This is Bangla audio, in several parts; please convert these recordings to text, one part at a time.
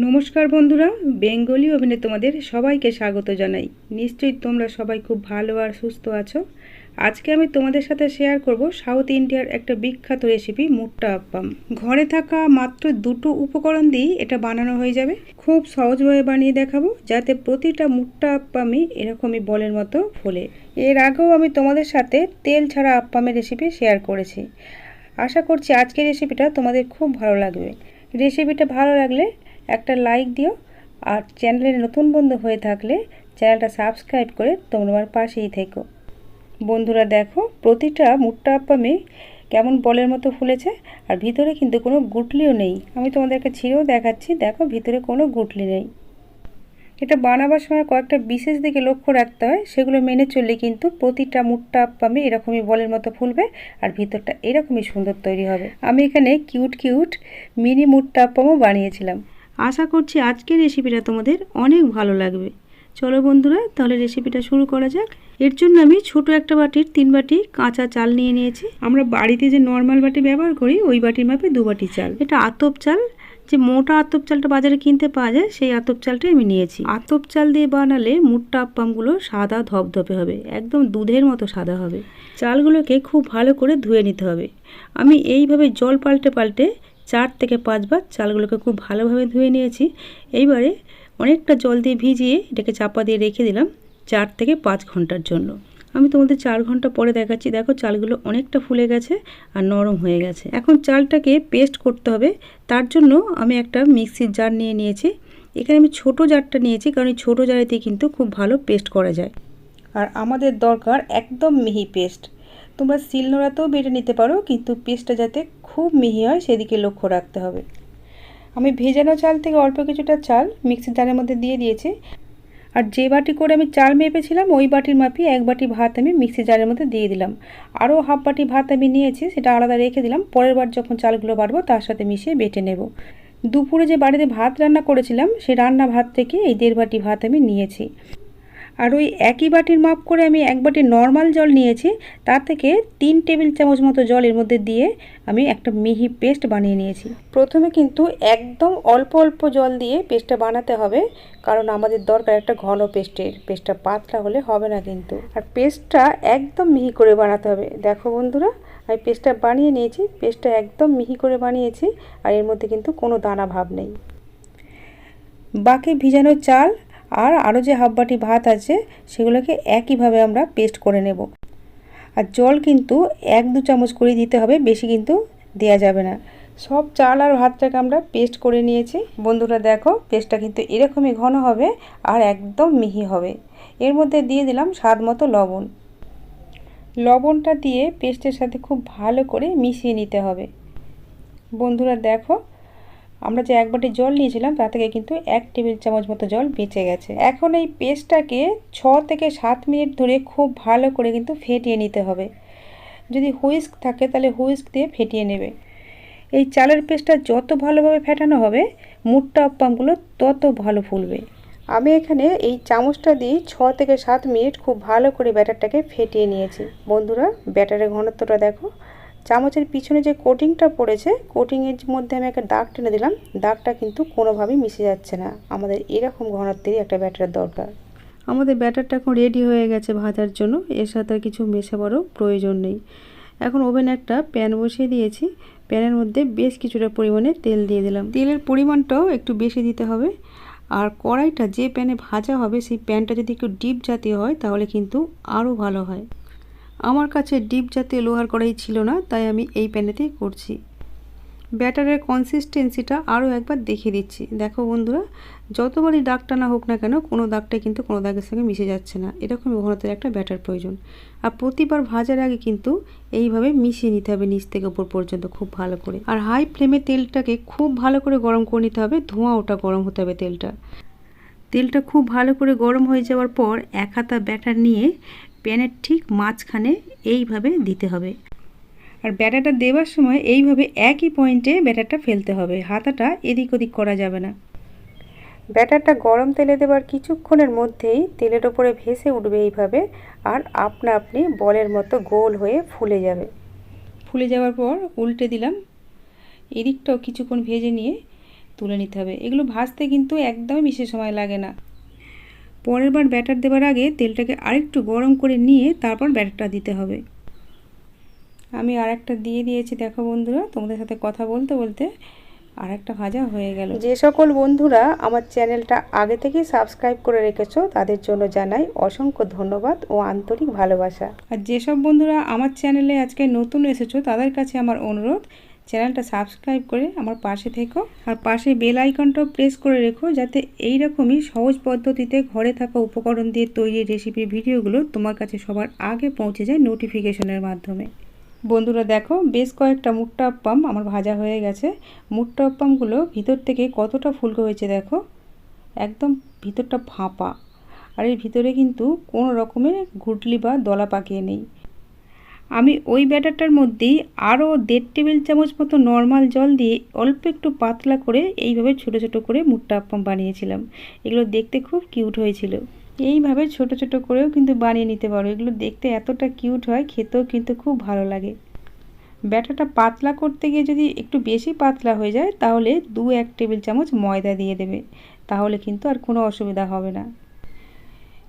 নমস্কার বন্ধুরা, বেঙ্গলি ওভেনে তোমাদের সবাইকে স্বাগত জানাই। নিশ্চয়ই তোমরা সবাই খুব ভালো আর সুস্থ আছো। আজকে আমি তোমাদের সাথে শেয়ার করব সাউথ ইন্ডিয়ার একটা বিখ্যাত রেসিপি মুট্টা আপ্পাম। ঘরে থাকা মাত্র দুটো উপকরণ দিয়েই এটা বানানো হয়ে যাবে। খুব সহজভাবে বানিয়ে দেখাবো, যাতে প্রতিটা মুট্টা আপ্পামই এরকমই বলের মতো ফোলে। এর আগেও আমি তোমাদের সাথে তেল ছাড়া আপ্পামের রেসিপি শেয়ার করেছি। আশা করছি আজকের রেসিপিটা তোমাদের খুব ভালো লাগবে। রেসিপিটা ভালো লাগলে একটা লাইক দিও। আর চ্যানেলে নতুন বন্ধু হয়ে থাকলে চ্যানেলটা সাবস্ক্রাইব করে তোমরা আমার পাশেই থেকো। বন্ধুরা দেখো, প্রতিটা মুট্টা আপ্পামে কেমন বলের মতো ফুলেছে, আর ভিতরে কিন্তু কোনো গুটলিও নেই। আমি তোমাদেরকে ছিঁড়েও দেখাচ্ছি, দেখো ভিতরে কোনো গুটলি নেই। এটা বানাবার সময় কয়েকটা বিশেষ দিকে লক্ষ্য রাখতে হয়, সেগুলো মেনে চললে কিন্তু প্রতিটা মুট্টা আপ্পামে এরকমই বলের মতো ফুলবে, আর ভিতরটা এরকমই সুন্দর তৈরি হবে। আমি এখানে কিউট কিউট মিনি মুট্টা আপ্পামও বানিয়েছিলাম। আশা করছি আজকের রেসিপিটা তোমাদের অনেক ভালো লাগবে। চলো বন্ধুরা, তাহলে রেসিপিটা শুরু করা যাক। এর জন্য আমি ছোট একটা বাটির তিন বাটি কাঁচা চাল নিয়ে নিয়েছি। আমরা বাড়িতে যে নর্মাল বাটি ব্যবহার করি, ওই বাটির মাপে দু বাটি চাল। এটা আতপ চাল। যে মোটা আতপ চালটা বাজারে কিনতে পাওয়া যায়, সেই আতপ চালটাই আমি নিয়েছি। আতপ চাল দিয়ে বানালে মুট্টা আপ্পামগুলো সাদা ধপধপে হবে। একদম দুধের মতো সাদা হবে। চালগুলোকে খুব ভালো করে ধুয়ে নিতে হবে। আমি এইভাবে জল পাল্টে পাল্টে চার থেকে পাঁচবার চালগুলোকে খুব ভালোভাবে ধুয়ে নিয়েছি। এইবারে অনেকটা জল দিয়ে ভিজিয়ে এটাকে চাপা দিয়ে রেখে দিলাম চার থেকে পাঁচ ঘণ্টার জন্য। আমি তোমাদের চার ঘণ্টা পরে দেখাচ্ছি। দেখো চালগুলো অনেকটা ফুলে গেছে আর নরম হয়ে গেছে। এখন চালটাকে পেস্ট করতে হবে। তার জন্য আমি একটা মিক্সির জার নিয়ে নিয়েছি। এখানে আমি ছোট জারটা নিয়েছি কারণ এই ছোটো জারেতে কিন্তু খুব ভালো পেস্ট করা যায়। আর আমাদের দরকার একদম মিহি পেস্ট। তোমরা শিলনোড়াতেও বেটে নিতে পারো, কিন্তু পেস্টটা যাতে খুব মিহি হয় সেদিকে লক্ষ্য রাখতে হবে। আমি ভেজানো চাল থেকে অল্প কিছুটা চাল মিক্সির জারের মধ্যে দিয়ে দিয়েছি। আর যে বাটি করে আমি চাল মেপেছিলাম, ওই বাটির মাপি এক বাটি ভাত আমি মিক্সি জারের মধ্যে দিয়ে দিলাম। আরও হাফ বাটি ভাত আমি নিয়েছি, সেটা আলাদা রেখে দিলাম। পরের বার যখন চালগুলো বাড়বো তার সাথে মিশিয়ে বেটে নেব। দুপুরে যে বাড়িতে ভাত রান্না করেছিলাম সেই রান্না ভাত থেকে এই দেড় বাটি ভাত আমি নিয়েছি। আর ওই একই বাটির মাপ করে আমি এক বাটি নর্মাল জল নিয়েছি, তার থেকে তিন টেবিল চামচ মতো জল এর মধ্যে দিয়ে আমি একটা মিহি পেস্ট বানিয়ে নিয়েছি। প্রথমে কিন্তু একদম অল্প অল্প জল দিয়ে পেস্টটা বানাতে হবে, কারণ আমাদের দরকার একটা ঘন পেস্টের, পেস্টটা পাতলা হলে হবে না কিন্তু। আর পেস্টটা একদম মিহি করে বানাতে হবে। দেখো বন্ধুরা, আমি পেস্টটা বানিয়ে নিয়েছি, পেস্টটা একদম মিহি করে বানিয়েছি, আর এর মধ্যে কিন্তু কোনো দানা ভাব নেই। বাকি ভিজানো চাল আর আরও যে হাফ বাটি ভাত আছে, সেগুলোকে একইভাবে আমরা পেস্ট করে নেব। আর জল কিন্তু এক দু চামচ করে দিতে হবে, বেশি কিন্তু দেয়া যাবে না। সব চাল আর ভাতটাকে আমরা পেস্ট করে নিয়েছি। বন্ধুরা দেখো পেস্টটা কিন্তু এরকমই ঘন হবে আর একদম মিহি হবে। এর মধ্যে দিয়ে দিলাম স্বাদ মতো লবণ। লবণটা দিয়ে পেস্টের সাথে খুব ভালো করে মিশিয়ে নিতে হবে। বন্ধুরা দেখো আমরা যে এক বাটি জল নিয়েছিলাম তা থেকে কিন্তু এক টেবিল চামচ মতো জল বেঁচে গেছে। এখন এই পেস্টটাকে ছ থেকে সাত মিনিট ধরে খুব ভালো করে কিন্তু ফেটিয়ে নিতে হবে। যদি হুইস্ক থাকে, তাহলে হুইস্ক দিয়ে ফেটিয়ে নেবে। এই চালের পেস্টটা যত ভালোভাবে ফেটানো হবে, মুটটা আপ্পামগুলো তত ভালো ফুলবে। আমি এখানে এই চামচটা দিয়ে ছ থেকে সাত মিনিট খুব ভালো করে ব্যাটারটাকে ফেটিয়ে নিয়েছি। বন্ধুরা, ব্যাটারের ঘনত্বটা দেখো। চামচের পিছনে যে কোটিংটা পড়েছে কোটিংয়ের মধ্যে আমি একটা দাগ টেনে দিলাম। দাগটা কিন্তু কোনোভাবেই মিশে যাচ্ছে না। আমাদের এরকম ঘনত্বেরই একটা ব্যাটার দরকার। আমাদের ব্যাটারটা এখন রেডি হয়ে গেছে ভাজার জন্য। এর সাথে কিছু মেশাবারও প্রয়োজন নেই। এখন ওভেনে একটা প্যান বসিয়ে দিয়েছি। প্যানের মধ্যে বেশ কিছুটা পরিমাণে তেল দিয়ে দিলাম। তেলের পরিমাণটাও একটু বেশি দিতে হবে। আর কড়াইটা যে প্যানে ভাজা হবে, সেই প্যানটা যদি একটু ডিপ জাতীয় হয়, তাহলে কিন্তু আরও ভালো হয়। আমার কাছে ডিপ জাতীয় লোহার কড়াই ছিল না, তাই আমি এই প্যানেতেই করছি। ব্যাটারের কনসিস্টেন্সিটা আরও একবার দেখে দিচ্ছি। দেখো বন্ধুরা, যতবারই দাগ টানা হোক না কেন, কোনো দাগটাই কিন্তু কোনো দাগের সঙ্গে মিশে যাচ্ছে না। এরকম ঘনত্বের একটা ব্যাটার প্রয়োজন। আর প্রতিবার ভাজার আগে কিন্তু এইভাবে মিশিয়ে নিতে হবে নিচ থেকে ওপর পর্যন্ত খুব ভালো করে। আর হাই ফ্লেমে তেলটাকে খুব ভালো করে গরম করে নিতে হবে, ধোঁয়া ওটা গরম হতে হবে তেলটা। তেলটা খুব ভালো করে গরম হয়ে যাওয়ার পর এক হাতা ব্যাটার নিয়ে প্যানের ঠিক মাঝখানে এইভাবে দিতে হবে। আর ব্যাটারটা দেওয়ার সময় এইভাবে একই পয়েন্টে ব্যাটারটা ফেলতে হবে। হাতাটা এদিক ওদিক করা যাবে না। ব্যাটারটা গরম তেলে দেবার কিছুক্ষণের মধ্যেই তেলের ওপরে ভেসে উঠবে এইভাবে আর আপনা আপনি বলের মতো গোল হয়ে ফুলে যাবে। ফুলে যাওয়ার পর উল্টে দিলাম। এদিকটাও কিছুক্ষণ ভেজে নিয়ে তুলে নিতে হবে। এগুলো ভাজতে কিন্তু একদমই বেশি সময় লাগে না। পরের বার ব্যাটার দেওয়ার আগে তেলটাকে আরেকটু গরম করে নিয়ে তারপর ব্যাটারটা দিতে হবে। আমি আর একটা দিয়ে দিয়েছি দেখো বন্ধুরা তোমাদের সাথে কথা বলতে বলতে আর একটা ভাজা হয়ে গেল। যে সকল বন্ধুরা আমার চ্যানেলটা আগে থেকে সাবস্ক্রাইব করে রেখেছো তাদের জন্য জানাই অসংখ্য ধন্যবাদ ও আন্তরিক ভালোবাসা। আর যেসব বন্ধুরা আমার চ্যানেলে আজকে নতুন এসেছ তাদের কাছে আমার অনুরোধ চ্যানেলটা সাবস্ক্রাইব করে আমার পাশে থেকো। আর পাশে বেল আইকনটাও প্রেস করে রেখো যাতে এই রকমই সহজ পদ্ধতিতে ঘরে থাকা উপকরণ দিয়ে তৈরি রেসিপির ভিডিওগুলো তোমার কাছে সবার আগে পৌঁছে যায় নোটিফিকেশনের মাধ্যমে। বন্ধুরা দেখো, বেশ কয়েকটা মুট্টা আপ্পাম আমার ভাজা হয়ে গেছে। মুট্টা আপ্পামগুলো ভিতর থেকে কতটা ফুলকো হয়েছে দেখো? একদম ভিতরটা ফাঁপা। আর এর ভিতরে কিন্তু কোনো রকমের ঘুটলি বা দলা পাকিয়ে নেই। আমি ওই ব্যাটারটার মধ্যেই আরও দেড় টেবিল চামচ মতো নর্মাল জল দিয়ে অল্প একটু পাতলা করে এইভাবে ছোট ছোট করে মুট্টা আপ্পাম বানিয়েছিলাম। এগুলো দেখতে খুব কিউট হয়েছিল। এইভাবে ছোট ছোট করেও কিন্তু বানিয়ে নিতে পারো। এগুলো দেখতে এতটা কিউট হয়, খেতেও কিন্তু খুব ভালো লাগে। ব্যাটাটা পাতলা করতে গিয়ে যদি একটু বেশি পাতলা হয়ে যায়, তাহলে দু এক টেবিল চামচ ময়দা দিয়ে দেবে। তাহলে কিন্তু আর কোনো অসুবিধা হবে না।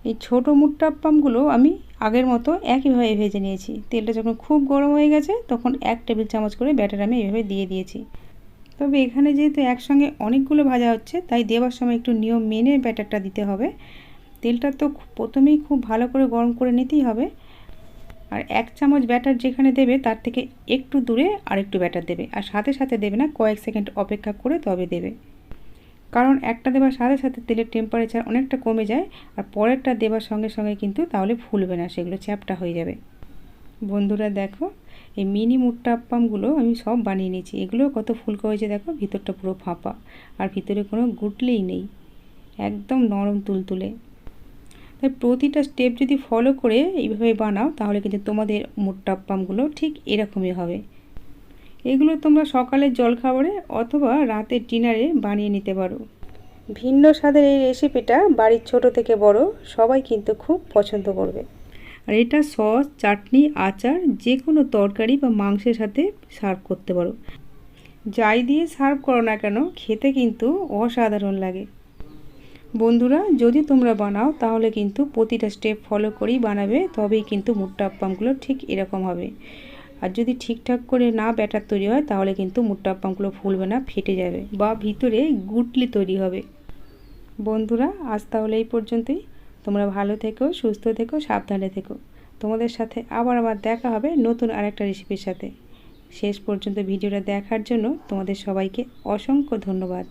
এই ছোটো মুট্টাপ্পামগুলো আমি আগের মতো একইভাবে ভেজে নিয়েছি। তেলটা যখন খুব গরম হয়ে গেছে, তখন এক টেবিল চামচ করে ব্যাটার আমি এইভাবে দিয়ে দিয়েছি। তবে এখানে যেহেতু একসঙ্গে অনেকগুলো ভাজা হচ্ছে, তাই দেওয়ার সময় একটু নিয়ম মেনে ব্যাটারটা দিতে হবে। তেলটা তো প্রথমেই খুব ভালো করে গরম করে নিতেই হবে। আর এক চামচ ব্যাটার যেখানে দেবে, তার থেকে একটু দূরে আর একটু ব্যাটার দেবে। আর সাথে সাথে দেবে না, কয়েক সেকেন্ড অপেক্ষা করে তবে দেবে। কারণ একটা দেওয়ার সাথে সাথে তেলের টেম্পারেচার অনেকটা কমে যায় আর পরেরটা দেবার সঙ্গে সঙ্গে কিন্তু তাহলে ফুলবে না, সেগুলো চ্যাপটা হয়ে যাবে। বন্ধুরা দেখো, এই মিনি মুট্টা আপ্পামগুলো আমি সব বানিয়ে নিয়েছি। এগুলো কত ফুলকো হয়েছে দেখো, ভিতরটা পুরো ফাঁপা। আর ভিতরে কোনো গুটলেই নেই, একদম নরম তুলতুলে। তাই প্রতিটা স্টেপ যদি ফলো করে এইভাবে বানাও, তাহলে কিন্তু তোমাদের মুট্টাপ্পামগুলো ঠিক এরকমই হবে। এগুলো তোমরা সকালের জলখাবারে অথবা রাতের ডিনারে বানিয়ে নিতে পারো। ভিন্ন স্বাদের এই রেসিপিটা বাড়ির ছোট থেকে বড় সবাই কিন্তু খুব পছন্দ করবে। আর এটা সস চাটনি আচার যে কোনো তরকারি বা মাংসের সাথে সার্ভ করতে পারো। যাই দিয়ে সার্ভ করো না কেন খেতে কিন্তু অসাধারণ লাগে। বন্ধুরা যদি তোমরা বানাও তাহলে কিন্তু প্রতিটা স্টেপ ফলো করেই বানাবে তবেই কিন্তু মুট্টা আপ্পামগুলো ঠিক এরকম হবে। আর যদি ঠিকঠাক করে না ব্যাটার তৈরি হয়, তাহলে কিন্তু মুট্টা আপ্পামগুলো ফুলবে না, ফেটে যাবে বা ভিতরে গুটলি তৈরি হবে। বন্ধুরা, আজ তাহলে এই পর্যন্তই। তোমরা ভালো থেকো, সুস্থ থেকো, সাবধানে থেকো। তোমাদের সাথে আবার আবার দেখা হবে নতুন আরেকটা রেসিপির সাথে। শেষ পর্যন্ত ভিডিওটা দেখার জন্য তোমাদের সবাইকে অসংখ্য ধন্যবাদ।